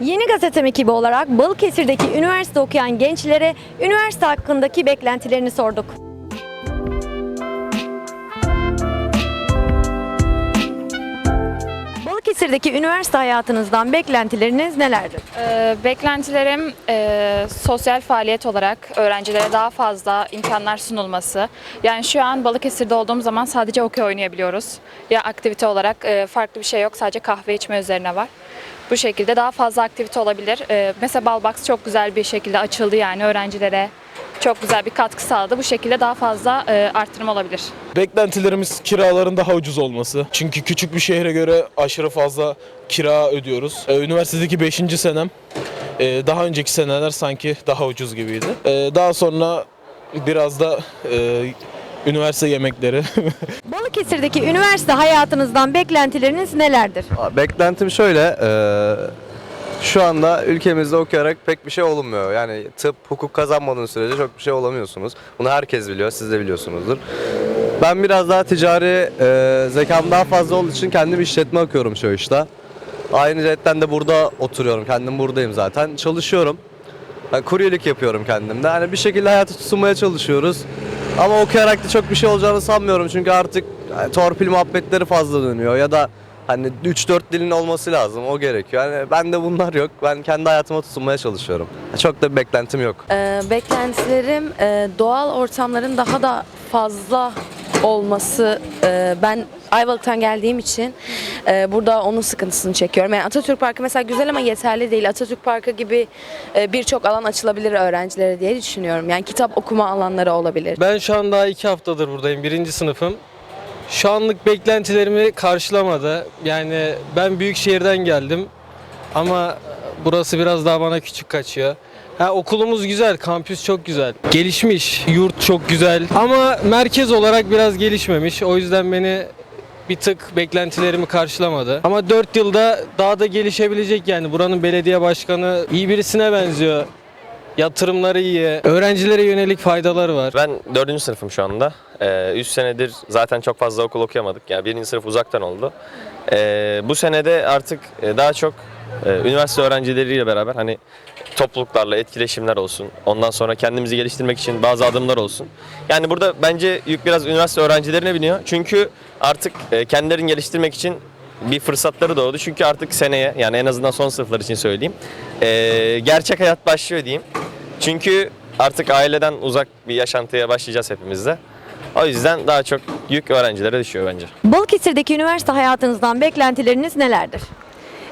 Yeni Gazetem ekibi olarak Balıkesir'deki üniversite okuyan gençlere üniversite hakkındaki beklentilerini sorduk. Balıkesir'deki üniversite hayatınızdan beklentileriniz nelerdir? Ee, Beklentilerim e, sosyal faaliyet olarak öğrencilere daha fazla imkanlar sunulması. Yani şu an Balıkesir'de olduğum zaman sadece okey oynayabiliyoruz. Ya aktivite olarak e, farklı bir şey yok. Sadece kahve içme üzerine var. Bu şekilde daha fazla aktivite olabilir. Ee, Mesela Balbox çok güzel bir şekilde açıldı yani öğrencilere çok güzel bir katkı sağladı. Bu şekilde daha fazla e, artırım olabilir. Beklentilerimiz kiraların daha ucuz olması. Çünkü küçük bir şehre göre aşırı fazla kira ödüyoruz. Ee, Üniversitedeki 5. senem e, daha önceki seneler sanki daha ucuz gibiydi. Ee, Daha sonra biraz da e, üniversite yemekleri Balıkesir'deki üniversite hayatınızdan beklentileriniz nelerdir? Beklentim şöyle, eee, şu anda ülkemizde okuyarak pek bir şey olmuyor. Yani tıp, hukuk kazanmadığın sürece çok bir şey olamıyorsunuz. Bunu herkes biliyor, siz de biliyorsunuzdur. Ben biraz daha ticari eee zekam daha fazla olduğu için kendim işletme okuyorum şu işte. Aynı cidden de burada oturuyorum, kendim buradayım zaten. Çalışıyorum. Yani kuryelik yapıyorum kendimde. Hani bir şekilde hayatı tutunmaya çalışıyoruz. Ama okuyarak da çok bir şey olacağını sanmıyorum. Çünkü artık yani torpil muhabbetleri fazla dönüyor. Ya da hani 3-4 dilin olması lazım. O gerekiyor. Yani bende bunlar yok. Ben kendi hayatıma tutunmaya çalışıyorum. Çok da bir beklentim yok. Ee, beklentilerim e, doğal ortamların daha da fazla olması. Ee, ben Ayvalık'tan geldiğim için e, burada onun sıkıntısını çekiyorum. Yani Atatürk Parkı mesela güzel ama yeterli değil. Atatürk Parkı gibi e, birçok alan açılabilir öğrencilere diye düşünüyorum. Yani kitap okuma alanları olabilir. Ben şu an daha iki haftadır buradayım. Birinci sınıfım. Şu anlık beklentilerimi karşılamadı. Yani ben büyük şehirden geldim. Ama burası biraz daha bana küçük kaçıyor. Ha, okulumuz güzel, kampüs çok güzel. Gelişmiş, yurt çok güzel. Ama merkez olarak biraz gelişmemiş. O yüzden beni bir tık beklentilerimi karşılamadı. Ama 4 yılda daha da gelişebilecek yani. Buranın belediye başkanı iyi birisine benziyor. Yatırımları iyi. Öğrencilere yönelik faydaları var. Ben dördüncü sınıfım şu anda. 3 senedir zaten çok fazla okul okuyamadık. Yani birinci sınıf uzaktan oldu. Ee, bu senede artık e, daha çok üniversite öğrencileriyle beraber hani topluluklarla etkileşimler olsun. Ondan sonra kendimizi geliştirmek için bazı adımlar olsun. Yani burada bence yük biraz üniversite öğrencilerine biniyor. Çünkü artık e, kendilerini geliştirmek için bir fırsatları doğdu. Çünkü artık seneye yani en azından son sınıflar için söyleyeyim. e, gerçek hayat başlıyor diyeyim. Çünkü artık aileden uzak bir yaşantıya başlayacağız hepimiz de. O yüzden daha çok yük öğrencilere düşüyor bence. Balıkesir'deki üniversite hayatınızdan beklentileriniz nelerdir?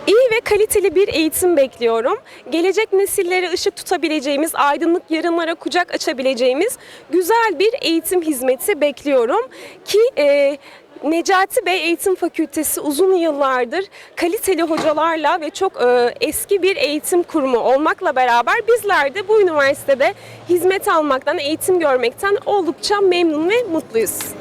İyi ve kaliteli bir eğitim bekliyorum. Gelecek nesillere ışık tutabileceğimiz, aydınlık yarınlara kucak açabileceğimiz güzel bir eğitim hizmeti bekliyorum. Ki e, Necati Bey Eğitim Fakültesi uzun yıllardır kaliteli hocalarla ve çok e, eski bir eğitim kurumu olmakla beraber bizler de bu üniversitede hizmet almaktan, eğitim görmekten oldukça memnun ve mutluyuz.